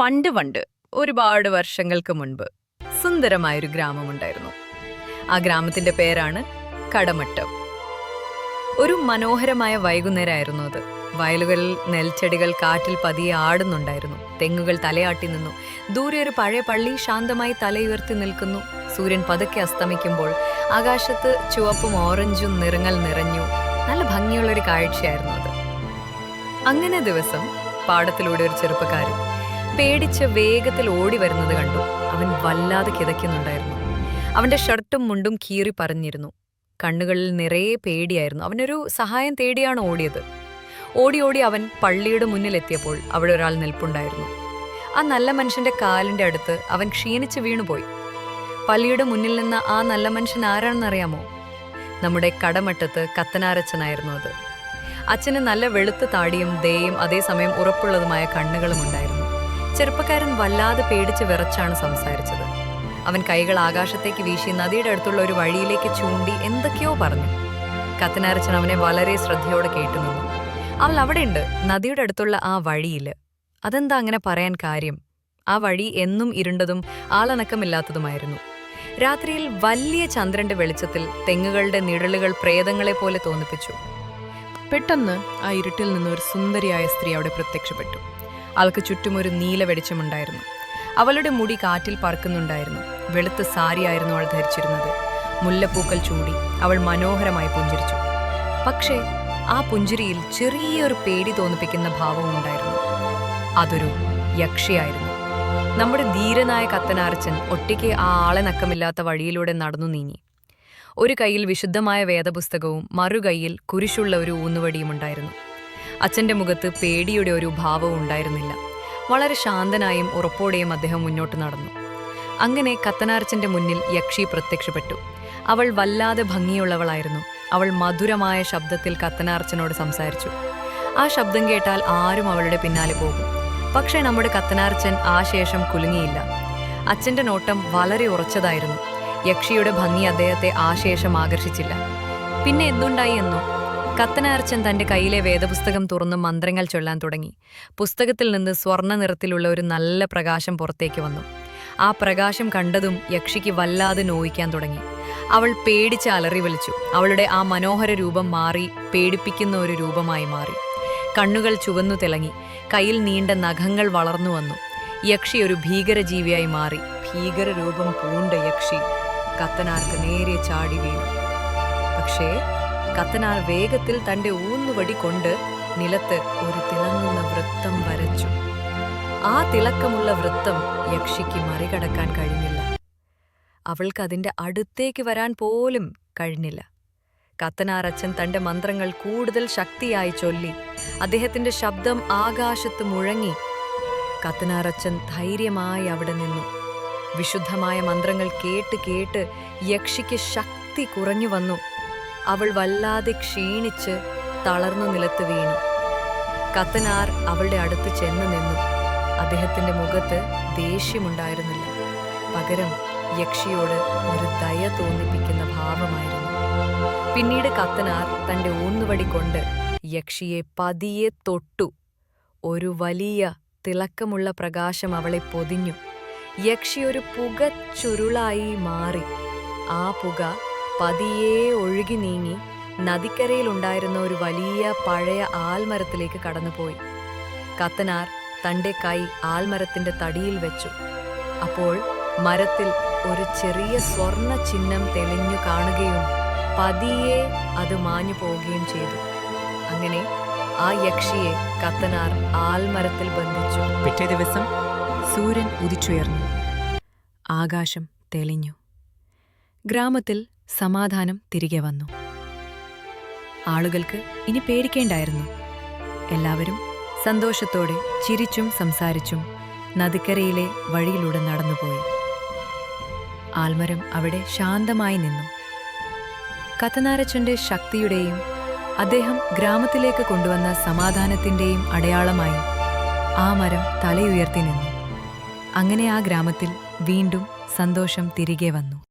പണ്ട് പണ്ട് ഒരുപാട് വർഷങ്ങൾക്ക് മുൻപ് സുന്ദരമായൊരു ഗ്രാമമുണ്ടായിരുന്നു. ആ ഗ്രാമത്തിന്റെ പേരാണ് കടമട്ടം. ഒരു മനോഹരമായ വൈകുന്നേരമായിരുന്നു അത്. വയലുകളിൽ നെൽച്ചെടികൾ കാറ്റിൽ പതിയെ ആടുന്നുണ്ടായിരുന്നു. തെങ്ങുകൾ തലയാട്ടി നിന്നു. ദൂരെ ഒരു പഴയ പള്ളി ശാന്തമായി തലയുയർത്തി നിൽക്കുന്നു. സൂര്യൻ പതുക്കെ അസ്തമിക്കുമ്പോൾ ആകാശത്ത് ചുവപ്പും ഓറഞ്ചും നിറങ്ങൾ നിറഞ്ഞു. നല്ല ഭംഗിയുള്ളൊരു കാഴ്ചയായിരുന്നു അത്. അങ്ങനെ ദിവസം പാടത്തിലൂടെ ഒരു ചെറുപ്പക്കാരൻ പേടിച്ച് വേഗത്തിൽ ഓടി വരുന്നത് കണ്ടു. അവൻ വല്ലാതെ കിതയ്ക്കുന്നുണ്ടായിരുന്നു. അവന്റെ ഷർട്ടും മുണ്ടും കീറി പറഞ്ഞിരുന്നു. കണ്ണുകളിൽ നിറയെ പേടിയായിരുന്നു. അവനൊരു സഹായം തേടിയാണ് ഓടിയത്. ഓടി ഓടി അവൻ പള്ളിയുടെ മുന്നിലെത്തിയപ്പോൾ അവിടെ ഒരാൾ നിൽപ്പുണ്ടായിരുന്നു. ആ നല്ല മനുഷ്യന്റെ കാലിന്റെ അടുത്ത് അവൻ ക്ഷീണിച്ച് വീണുപോയി. പള്ളിയുടെ മുന്നിൽ നിന്ന് ആ നല്ല മനുഷ്യൻ ആരാണെന്നറിയാമോ? നമ്മുടെ കടമട്ടത്ത് കത്തനാരച്ചനായിരുന്നു അത്. അച്ഛന് നല്ല വെളുത്ത താടിയും ദയും അതേസമയം ഉറപ്പുള്ളതുമായ കണ്ണുകളും ഉണ്ടായിരുന്നു ചെറുപ്പക്കാരൻ വല്ലാതെ പേടിച്ച് വിറച്ചാണ് സംസാരിച്ചത്. അവൻ കൈകൾ ആകാശത്തേക്ക് വീശി നദിയുടെ അടുത്തുള്ള ഒരു വഴിയിലേക്ക് ചൂണ്ടി എന്തൊക്കെയോ പറഞ്ഞു. കത്തനാരച്ചൻ അവനെ വളരെ ശ്രദ്ധയോടെ കേട്ടുനിന്നു. അവൾ അവിടെയുണ്ട് നദിയുടെ അടുത്തുള്ള ആ വഴിയിൽ അതെന്താ അങ്ങനെ പറയാൻ കാര്യം? ആ വഴി എന്നും ഇരുണ്ടതും ആളനക്കമില്ലാത്തതുമായിരുന്നു. രാത്രിയിൽ വലിയ ചന്ദ്രന്റെ വെളിച്ചത്തിൽ തെങ്ങുകളുടെ നിഴലുകൾ പ്രേതങ്ങളെ പോലെ തോന്നിപ്പിച്ചു. പെട്ടെന്ന് ആ ഇരുട്ടിൽ നിന്ന് ഒരു സുന്ദരിയായ സ്ത്രീ അവിടെ പ്രത്യക്ഷപ്പെട്ടു. അവൾക്ക് ചുറ്റും ഒരു നീല വെളിച്ചമുണ്ടായിരുന്നു. അവളുടെ മുടി കാറ്റിൽ പറക്കുന്നുണ്ടായിരുന്നു. വെളുത്ത സാരിയായിരുന്നു അവൾ ധരിച്ചിരുന്നത്. മുല്ലപ്പൂക്കൾ ചൂടി അവൾ മനോഹരമായി പുഞ്ചിരിച്ചു. പക്ഷേ ആ പുഞ്ചിരിയിൽ ചെറിയൊരു പേടി തോന്നിപ്പിക്കുന്ന ഭാവവും ഉണ്ടായിരുന്നു. അതൊരു യക്ഷിയായിരുന്നു. നമ്മുടെ ധീരനായ കത്തനാർച്ചൻ ഒറ്റയ്ക്ക് ആ ആളെ നക്കമില്ലാത്ത വഴിയിലൂടെ നടന്നു നീങ്ങി. ഒരു കയ്യിൽ വിശുദ്ധമായ വേദപുസ്തകവും മറുകൈയിൽ കുരിശുള്ള ഒരു ഊന്നുവടിയും ഉണ്ടായിരുന്നു. അച്ഛന്റെ മുഖത്ത് പേടിയുടെ ഒരു ഭാവവും ഉണ്ടായിരുന്നില്ല. വളരെ ശാന്തനായും ഉറപ്പോടെയും അദ്ദേഹം മുന്നോട്ട് നടന്നു. അങ്ങനെ കത്തനാർച്ചന്റെ മുന്നിൽ യക്ഷി പ്രത്യക്ഷപ്പെട്ടു. അവൾ വല്ലാതെ ഭംഗിയുള്ളവളായിരുന്നു. അവൾ മധുരമായ ശബ്ദത്തിൽ കത്തനാർച്ചനോട് സംസാരിച്ചു. ആ ശബ്ദം കേട്ടാൽ ആരും അവളുടെ പിന്നാലെ പോകും. പക്ഷേ നമ്മുടെ കത്തനാർച്ചൻ ആ ശേഷം കുലുങ്ങിയില്ല. അച്ഛന്റെ നോട്ടം വളരെ ഉറച്ചതായിരുന്നു. യക്ഷിയുടെ ഭംഗി അദ്ദേഹത്തെ ആ ശേഷം ആകർഷിച്ചില്ല. പിന്നെ എന്തുണ്ടായി എന്നോ? കത്തനാർച്ചൻ തന്റെ കയ്യിലെ വേദപുസ്തകം തുറന്ന് മന്ത്രങ്ങൾ ചൊല്ലാൻ തുടങ്ങി. പുസ്തകത്തിൽ നിന്ന് സ്വർണ നിറത്തിലുള്ള ഒരു നല്ല പ്രകാശം പുറത്തേക്ക് വന്നു. ആ പ്രകാശം കണ്ടതും യക്ഷിക്ക് വല്ലാതെ നോയിക്കാൻ തുടങ്ങി. അവൾ പേടിച്ച് അലറി വിളിച്ചു. അവളുടെ ആ മനോഹര രൂപം മാറി പേടിപ്പിക്കുന്ന ഒരു രൂപമായി മാറി. കണ്ണുകൾ ചുവന്നു തിളങ്ങി. കയ്യിൽ നീണ്ട നഖങ്ങൾ വളർന്നു വന്നു. യക്ഷി ഒരു ഭീകരജീവിയായി മാറി. ഭീകരരൂപം പൂണ്ട യക്ഷി കത്തനാർക്ക് നേരെ ചാടി വീണു. പക്ഷേ കത്തനാർ വേഗത്തിൽ തന്റെ ഊന്നുവടി കൊണ്ട് നിലത്ത് ഒരു തിളങ്ങുന്ന വൃത്തം വരച്ചു. ആ തിളക്കമുള്ള വൃത്തം യക്ഷിക്ക് മറികടക്കാൻ കഴിഞ്ഞില്ല. അവൾക്ക് അതിന്റെ അടുത്തേക്ക് വരാൻ പോലും കഴിഞ്ഞില്ല. കത്തനാറച്ചൻ തന്റെ മന്ത്രങ്ങൾ കൂടുതൽ ശക്തിയായി ചൊല്ലി. അദ്ദേഹത്തിന്റെ ശബ്ദം ആകാശത്ത് മുഴങ്ങി. കത്തനാറച്ചൻ ധൈര്യമായി അവിടെ നിന്നു. വിശുദ്ധമായ മന്ത്രങ്ങൾ കേട്ട് കേട്ട് യക്ഷിക്ക് ശക്തി കുറഞ്ഞു വന്നു. അവൾ വല്ലാതെ ക്ഷീണിച്ച് തളർന്നു നിലത്ത് വീണു. കത്തനാർ അവളുടെ അടുത്ത് ചെന്നു നിന്നു. അദ്ദേഹത്തിന്റെ മുഖത്ത് ദേഷ്യമുണ്ടായിരുന്നില്ല. പകരം യക്ഷിയോട് ഒരു ദയ തോന്നിപ്പിക്കുന്ന ഭാവമായിരുന്നു. പിന്നീട് കത്തനാർ തന്റെ ഊന്നുവടി കൊണ്ട് യക്ഷിയെ പതിയെ തൊട്ടു. ഒരു വലിയ തിളക്കമുള്ള പ്രകാശം അവളെ പൊതിഞ്ഞു. യക്ഷി ഒരു പുക ചുരുളായി മാറി. ആ പുക പതിയെ ഒഴുകി നീങ്ങി നദിക്കരയിലുണ്ടായിരുന്ന ഒരു വലിയ പഴയ ആൽമരത്തിലേക്ക് കടന്നുപോയി. കത്തനാർ തന്റെ കൈ ആൽമരത്തിന്റെ തടിയിൽ വെച്ചു. അപ്പോൾ മരത്തിൽ ഒരു ചെറിയ സ്വർണ ചിഹ്നം തെളിഞ്ഞു കാണുകയും പതിയെ അത് മാഞ്ഞു പോവുകയും ചെയ്തു. അങ്ങനെ ആ യക്ഷിയെ കത്തനാർ ആൽമരത്തിൽ ബന്ധിച്ചു. പിറ്റേ ദിവസം സൂര്യൻ ഉദിച്ചുയർന്നു. ആകാശം തെളിഞ്ഞു. ഗ്രാമത്തിൽ സമാധാനം തിരികെ വന്നു. ആളുകൾക്ക് ഇനി പേടിക്കേണ്ടായിരുന്നു. എല്ലാവരും സന്തോഷത്തോടെ ചിരിച്ചും സംസാരിച്ചും നദിക്കരയിലെ വഴിയിലൂടെ നടന്നുപോയി. ആൽമരം അവിടെ ശാന്തമായി നിന്നു. കത്തനാരച്ചന്റെ ശക്തിയുടെയും അദ്ദേഹം ഗ്രാമത്തിലേക്ക് കൊണ്ടുവന്ന സമാധാനത്തിന്റെയും അടയാളമായി ആ മരം തലയുയർത്തി നിന്നു. അങ്ങനെ ആ ഗ്രാമത്തിൽ വീണ്ടും സന്തോഷം തിരികെ വന്നു.